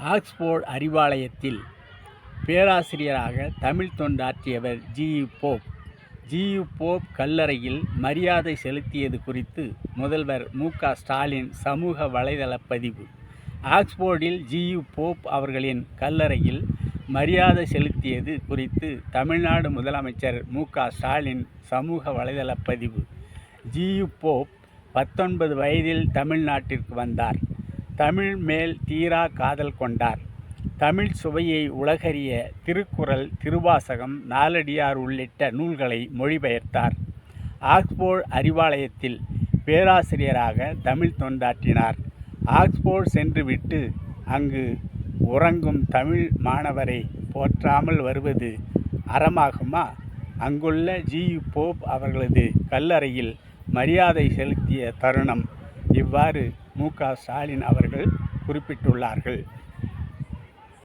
Oxford அறிவாலயத்தில் பேராசிரியராக தமிழ் தொண்டாற்றியவர் G U Pope. G U Pope கல்லறையில் மரியாதை செலுத்தியது குறித்து முதல்வர் மு. க. ஸ்டாலின் சமூக வலைதள பதிவு. ஆக்ஸ்போர்டில் ஜியு போப் அவர்களின் கல்லறையில் மரியாதை செலுத்தியது குறித்து தமிழ்நாடு முதலமைச்சர் மு. க. ஸ்டாலின் சமூக வலைதள பதிவு. ஜியு போப் பத்தொன்பது வயதில் தமிழ்நாட்டிற்கு வந்தார். தமிழ் மேல் தீரா காதல் கொண்டார். தமிழ் சுவையை உலகறிய திருக்குறள் திருவாசகம் நாலடியார் உள்ளிட்ட நூல்களை மொழிபெயர்த்தார். ஆக்ஸ்போர்ட் அறிவாலயத்தில் பேராசிரியராக தமிழ் தொண்டாற்றினார். ஆக்ஸ்போர்ட் சென்றுவிட்டு அங்கு உறங்கும் தமிழ் மாணவரை போற்றாமல் வருவது அறமாகுமா? அங்குள்ள ஜியு போப் அவர்களது கல்லறையில் மரியாதை செலுத்திய தருணம் இவ்வாறு மு க ஸ்டாலின் அவர்கள் குறிப்பிட்டுள்ளார்கள்.